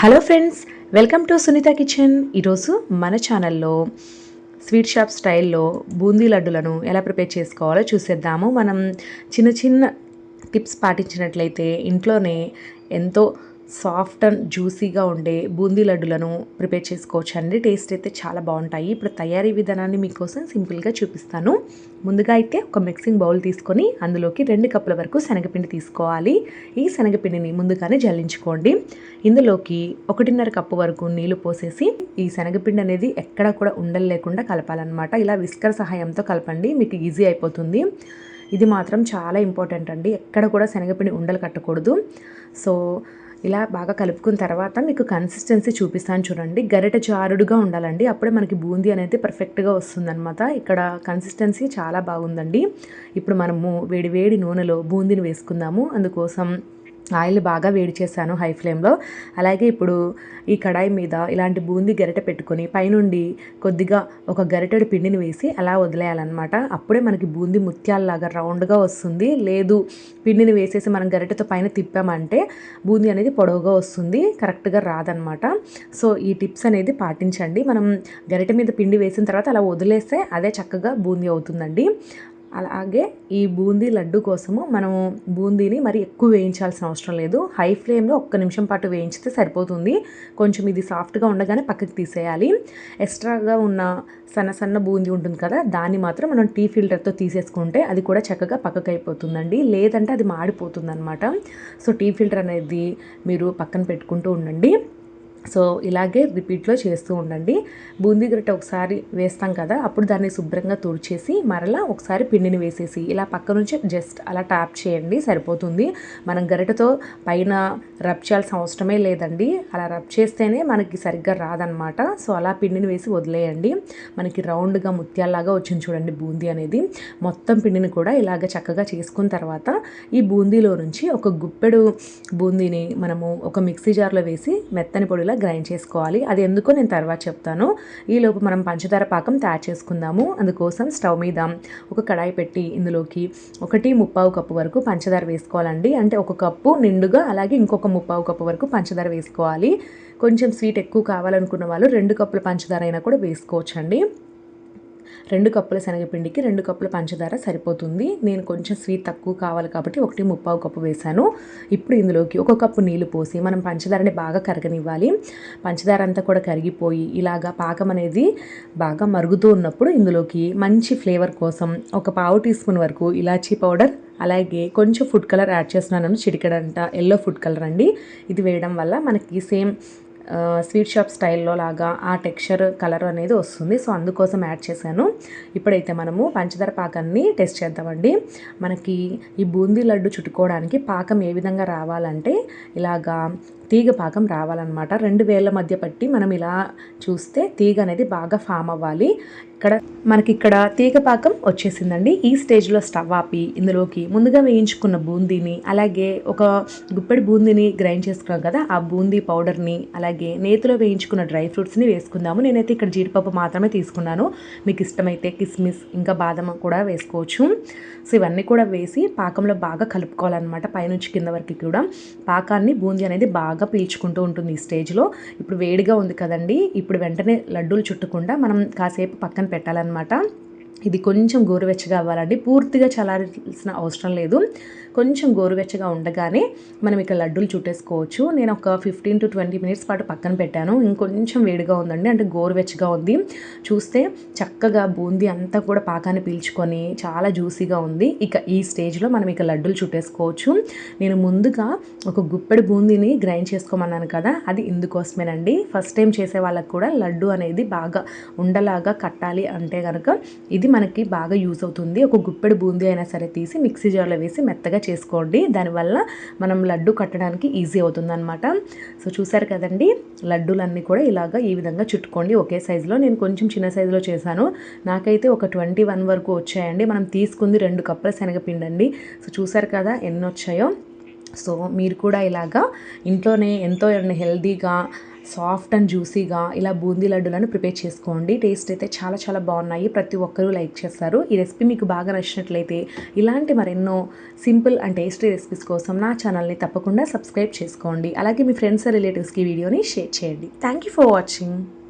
Hello friends welcome to Sunitha kitchen. ఈరోజు మన ఛానల్లో స్వీట్ షాప్ స్టైల్లో బూందీ లడ్డులను ఎలా ప్రిపేర్ చేసుకోవాలో చూసేద్దాము. మనం చిన్న చిన్న టిప్స్ పాటించినట్లయితే ఇంట్లోనే ఎంతో సాఫ్ట్ అండ్ జ్యూసీగా ఉండే బూందీ లడ్డులను ప్రిపేర్ చేసుకోవచ్చు అండి. టేస్ట్ అయితే చాలా బాగుంటాయి. ఇప్పుడు తయారీ విధానాన్ని మీకోసం సింపుల్గా చూపిస్తాను. ముందుగా అయితే ఒక మిక్సింగ్ బౌల్ తీసుకొని అందులోకి రెండు కప్పుల వరకు శనగపిండి తీసుకోవాలి. ఈ శనగపిండిని ముందుగానే జల్లించుకోండి. ఇందులోకి ఒకటిన్నర కప్పు వరకు నీళ్ళు పోసేసి ఈ శనగపిండి అనేది ఎక్కడ కూడా ఉండలు లేకుండా కలపాలన్నమాట. ఇలా విస్కర్ సహాయంతో కలపండి మీకు ఈజీ అయిపోతుంది. ఇది మాత్రం చాలా ఇంపార్టెంట్ అండి. ఎక్కడ కూడా శనగపిండి ఉండలు కట్టకూడదు. సో ఇలా బాగా కలుపుకున్న తర్వాత మీకు కన్సిస్టెన్సీ చూపిస్తాను చూడండి. గరిట చారుడుగా ఉండాలండి. అప్పుడే మనకి బూందీ అనేది పర్ఫెక్ట్గా వస్తుందన్నమాట. ఇక్కడ కన్సిస్టెన్సీ చాలా బాగుందండి. ఇప్పుడు మనము వేడి వేడి నూనెలో బూందీని వేసుకుందాము. అందుకోసం ఆయిల్ బాగా వేడి చేశాను హై ఫ్లేమ్లో. అలాగే ఇప్పుడు ఈ కడాయి మీద ఇలాంటి బూందీ గరిటె పెట్టుకొని పైనుండి కొద్దిగా ఒక గరిటెడు పిండిని వేసి అలా వదిలేయాలన్నమాట. అప్పుడే మనకి బూందీ ముత్యాలలాగా రౌండ్గా వస్తుంది. లేదు పిండిని వేసేసి మనం గరిటెతో పైన తిప్పామంటే బూందీ అనేది పొడవుగా వస్తుంది కరెక్ట్గా రాదనమాట సో ఈ టిప్స్ అనేది పాటించండి. మనం గరిటె మీద పిండి వేసిన తర్వాత అలా వదిలేస్తే అదే చక్కగా బూందీ అవుతుందండి. అలాగే ఈ బూందీ లడ్డు కోసము మనము బూందీని మరి ఎక్కువ వేయించాల్సిన అవసరం లేదు. హై ఫ్లేమ్లో ఒక్క నిమిషం పాటు వేయించితే సరిపోతుంది. కొంచెం ఇది సాఫ్ట్గా ఉండగానే పక్కకి తీసేయాలి. ఎక్స్ట్రాగా ఉన్న సన్న సన్న బూందీ ఉంటుంది కదా దాన్ని మాత్రం మనం టీ ఫిల్టర్తో తీసేసుకుంటే అది కూడా చక్కగా పక్కకు అయిపోతుందండి. లేదంటే అది మాడిపోతుంది అనమాట సో టీ ఫిల్టర్ అనేది మీరు పక్కన పెట్టుకుంటూ ఉండండి. సో ఇలాగే రిపీట్లో చేస్తూ ఉండండి. బూందీ గరిట ఒకసారి వేస్తాం కదా అప్పుడు దాన్ని శుభ్రంగా తుడిచేసి మరలా ఒకసారి పిండిని వేసేసి ఇలా పక్క నుంచి జస్ట్ అలా ట్యాప్ చేయండి సరిపోతుంది. మనం గరిటతో పైన రబ్ చేయాల్సిన అవసరమే లేదండి. అలా రబ్ చేస్తేనే మనకి సరిగ్గా రాదనమాట సో అలా పిండిని వేసి వదిలేయండి. మనకి రౌండ్గా ముత్యాల్లాగా వచ్చింది చూడండి బూందీ అనేది. మొత్తం పిండిని కూడా ఇలాగ చక్కగా చేసుకున్న తర్వాత ఈ బూందీలో నుంచి ఒక గుప్పెడు బూందీని మనము ఒక మిక్సీ జార్లో వేసి మెత్తని పొడిలో గ్రైండ్ చేసుకోవాలి. అది ఎందుకో నేను తర్వాత చెప్తాను. ఈలోపు మనం పంచదార పాకం తయారు చేసుకుందాము. అందుకోసం స్టవ్ మీద ఒక కడాయి పెట్టి ఇందులోకి ఒకటి ముప్పావు కప్పు వరకు పంచదార వేసుకోవాలండి. అంటే ఒక కప్పు నిండుగా అలాగే ఇంకొక ముప్పావు కప్పు వరకు పంచదార వేసుకోవాలి. కొంచెం స్వీట్ ఎక్కువ కావాలనుకున్న వాళ్ళు రెండు కప్పుల పంచదార అయినా కూడా వేసుకోవచ్చండి. రెండు కప్పుల శనగపిండికి రెండు కప్పుల పంచదార సరిపోతుంది. నేను కొంచెం స్వీట్ తక్కువ కావాలి కాబట్టి ఒకటి ముప్పావు కప్పు వేశాను. ఇప్పుడు ఇందులోకి ఒక కప్పు నీళ్ళు పోసి మనం పంచదారని బాగా కరగనివ్వాలి. పంచదార అంతా కూడా కరిగిపోయి ఇలాగా పాకం అనేది బాగా మరుగుతూ ఉన్నప్పుడు ఇందులోకి మంచి ఫ్లేవర్ కోసం ఒక పావు టీ స్పూన్ వరకు ఇలాచీ పౌడర్ అలాగే కొంచెం ఫుడ్ కలర్ యాడ్ చేస్తున్నాను. చిటికడంట ఎల్లో ఫుడ్ కలర్ అండి. ఇది వేయడం వల్ల మనకి సేమ్ స్వీట్ షాప్ స్టైల్లో లాగా ఆ టెక్స్చర్ కలర్ అనేది వస్తుంది. సో అందుకోసం యాడ్ చేశాను. ఇప్పుడైతే మనము పంచదార పాకాన్ని టెస్ట్ చేద్దామండి. మనకి ఈ బూందీ లడ్డు చుట్టుకోవడానికి పాకం ఏ విధంగా రావాలంటే ఇలాగా తీగ పాకం రావాలన్నమాట. రెండు వేల మధ్య పట్టి మనం ఇలా చూస్తే తీగ అనేది బాగా ఫామ్ అవ్వాలి. ఇక్కడ మనకి ఇక్కడ తీగ పాకం వచ్చేసిందండి. ఈ స్టేజ్లో స్టవ్ ఆపి ఇందులోకి ముందుగా వేయించుకున్న బూందీని అలాగే ఒక గుప్పెడి బూందీని గ్రైండ్ చేసుకున్నాం కదా ఆ బూందీ పౌడర్ని అలాగే నేతిలో వేయించుకున్న డ్రై ఫ్రూట్స్ని వేసుకుందాము. నేనైతే ఇక్కడ జీడిపప్పు మాత్రమే తీసుకున్నాను. మీకు ఇష్టమైతే కిస్మిస్ ఇంకా బాదం కూడా వేసుకోవచ్చు. సో ఇవన్నీ కూడా వేసి పాకంలో బాగా కలుపుకోవాలన్నమాట పైనుంచి కింద వరకు కూడా. పాకాన్ని బూందీ అనేది బాగా పీల్చుకుంటూ ఉంటుంది ఈ స్టేజ్లో. ఇప్పుడు వేడిగా ఉంది కదండి ఇప్పుడు వెంటనే లడ్డూలు చుట్టకుండా మనం కాసేపు పక్కన పెట్టాలన్నమాట. ఇది కొంచెం గోరువెచ్చగా అవ్వాలండి. పూర్తిగా చల్లారాల్సిన అవసరం లేదు. కొంచెం గోరువెచ్చగా ఉండగానే మనం ఇక లడ్డూలు చుట్టేసుకోవచ్చు. నేను ఒక ఫిఫ్టీన్ టు ట్వంటీ మినిట్స్ పాటు పక్కన పెట్టాను. ఇంకొంచెం వేడిగా ఉందండి. అంటే గోరువెచ్చగా ఉంది. చూస్తే చక్కగా బూందీ అంతా కూడా పాకాన్ని పీల్చుకొని చాలా జ్యూసీగా ఉంది. ఇక ఈ స్టేజ్లో మనం ఇక లడ్డూలు చుట్టేసుకోవచ్చు. నేను ముందుగా ఒక గుప్పెడు బూందీని గ్రైండ్ చేసుకోమన్నాను కదా అది ఇందుకోసమేనండి. ఫస్ట్ టైం చేసే వాళ్ళకి కూడా లడ్డు అనేది బాగా ఉండలాగా కట్టాలి అంటే కనుక ఇది మనకి బాగా యూజ్ అవుతుంది. ఒక గుప్పెడు బూందీ అయినా సరే తీసి మిక్సీ జార్లో వేసి మెత్తగా చేసుకోండి. దానివల్ల మనం లడ్డు కట్టడానికి ఈజీ అవుతుందన్నమాట. సో చూసారు కదండి? లడ్డూలన్నీ కూడా ఇలాగా ఈ విధంగా చుట్టుకోండి. ఒకే సైజులో నేను కొంచెం చిన్న సైజులో చేశాను. నాకైతే ఒక ట్వంటీ వన్ వరకు వచ్చాయండి. మనం తీసుకుంది రెండు కప్పుల శనగపిండి అండి సో చూసారు కదా ఎన్ని వచ్చాయో సో మీరు కూడా ఇలాగా ఇంట్లోనే ఎంతో హెల్దీగా సాఫ్ట్ అండ్ జ్యూసీగా ఇలా బూందీ లడ్డులను ప్రిపేర్ చేసుకోండి. టేస్ట్ అయితే చాలా చాలా బాగున్నాయి. ప్రతి ఒక్కరూ లైక్ చేస్తారు. ఈ రెసిపీ మీకు బాగా నచ్చినట్లయితే ఇలాంటి మరెన్నో సింపుల్ అండ్ టేస్టీ రెసిపీస్ కోసం నా ఛానల్ని తప్పకుండా సబ్స్క్రైబ్ చేసుకోండి. అలాగే మీ ఫ్రెండ్స్ రిలేటివ్స్కి వీడియోని షేర్ చేయండి. Thank you for watching.